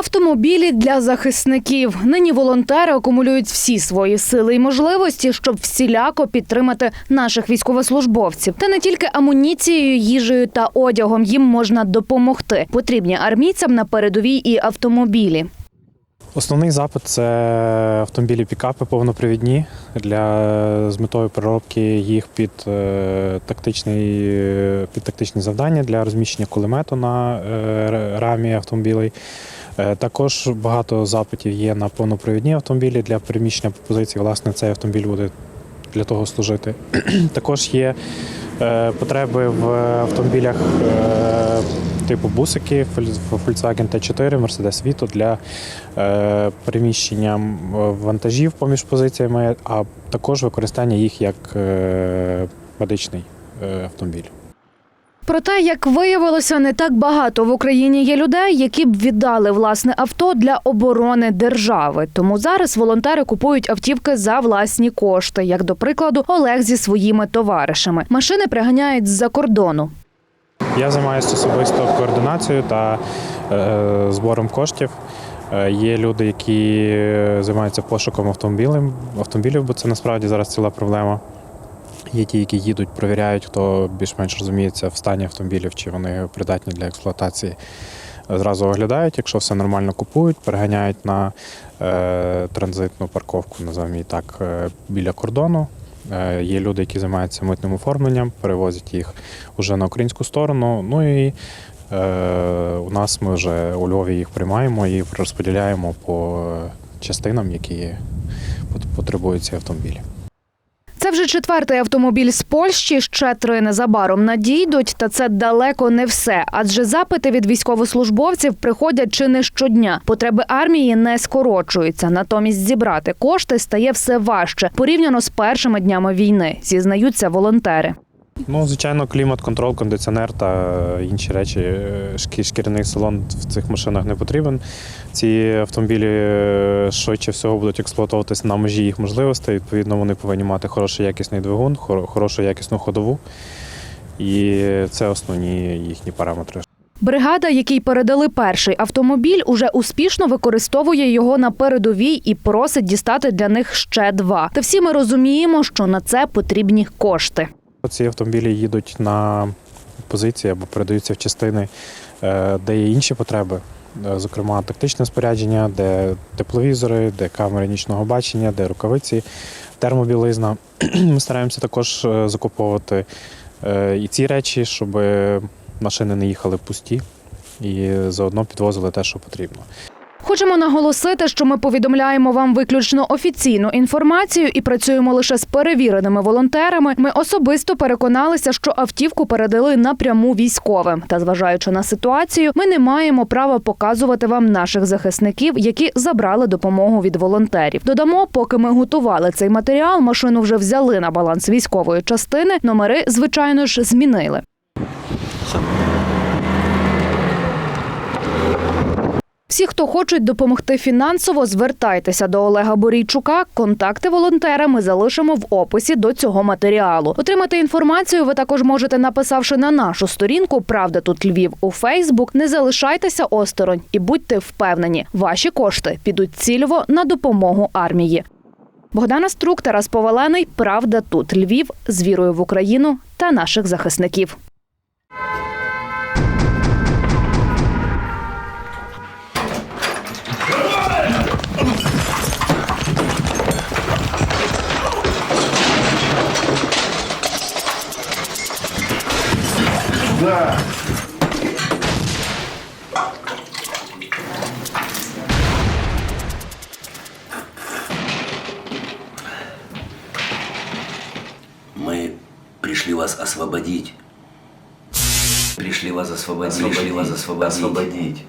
Автомобілі для захисників. Нині волонтери акумулюють всі свої сили і можливості, щоб всіляко підтримати наших військовослужбовців. Та не тільки амуніцією, їжею та одягом їм можна допомогти. Потрібні армійцям на передовій і автомобілі. Основний запит це автомобілі пікапи повнопривідні для з метою переробки їх під е, тактичний під тактичні завдання для розміщення кулемету на е, рамі автомобілей. Е, Також багато запитів є на повнопривідні автомобілі для переміщення по. Власне, цей автомобіль буде для того служити. Також є е, потреби в автомобілях е, типу бусики, Volks- Volkswagen T4, Mercedes Vito для переміщення вантажів поміж позиціями, а також використання їх як медичний автомобіль. Проте, як виявилося, не так багато в Україні є людей, які б віддали власне авто для оборони держави. Тому зараз волонтери купують автівки за власні кошти, як до прикладу, Олег зі своїми товаришами. Машини приганяють з-за кордону. Я займаюся особисто координацією та е, збором коштів. Е, Є люди, які е, займаються пошуком автомобілів, бо це насправді зараз ціла проблема. Є ті, які їдуть, перевіряють, хто більш-менш розуміється в стані автомобілів, чи вони придатні для експлуатації. Зразу оглядають, якщо все нормально купують, переганяють на е, транзитну парковку, називаємо її так, е, біля кордону. Е, Є люди, які займаються митним оформленням, перевозять їх уже на українську сторону. Ну і е, у нас ми вже у Львові їх приймаємо і розподіляємо по е, частинам, які потребують ці автомобілі. Вже четвертий автомобіль з Польщі. Ще три незабаром надійдуть, та це далеко не все. Адже запити від військовослужбовців приходять чи не щодня. Потреби армії не скорочуються. Натомість зібрати кошти стає все важче порівняно з першими днями війни, зізнаються волонтери. Ну, звичайно, клімат, контроль, кондиціонер та інші речі. е, шкі- Шкіряний салон в цих машинах не потрібен. Ці автомобілі е, швидше всього будуть експлуатовуватися на межі їх можливостей. Відповідно, вони повинні мати хороший якісний двигун, хорошу якісну ходову. І це основні їхні параметри. Бригада, якій передали перший автомобіль, уже успішно використовує його на передовій і просить дістати для них ще два. Та всі ми розуміємо, що на це потрібні кошти. Ці автомобілі їдуть на позиції або передаються в частини, е, де є інші потреби. Е, Зокрема, тактичне спорядження, де тепловізори, де камери нічного бачення, де рукавиці, термобілизна. Ми стараємося також е, закуповувати і ці речі, щоб машини не їхали пусті і заодно підвозили те, що потрібно. Хочемо наголосити, що ми повідомляємо вам виключно офіційну інформацію і працюємо лише з перевіреними волонтерами. Ми особисто переконалися, що автівку передали напряму військовим. Та зважаючи на ситуацію, ми не маємо права показувати вам наших захисників, які забрали допомогу від волонтерів. Додамо, поки ми готували цей матеріал, машину вже взяли на баланс військової частини. Номери, звичайно ж, змінили. Всі, хто хочуть допомогти фінансово, звертайтеся до Олега Борійчука. Контакти волонтера ми залишимо в описі до цього матеріалу. Отримати інформацію ви також можете, написавши на нашу сторінку Правда тут Львів у Фейсбук. Не залишайтеся осторонь і будьте впевнені, ваші кошти підуть цільово на допомогу армії. Богдана Струк, Тарас Повалений. Правда тут Львів з вірою в Україну та наших захисників. Мы пришли вас освободить. Пришли вас освободить. Пришли вас освободить. освободить.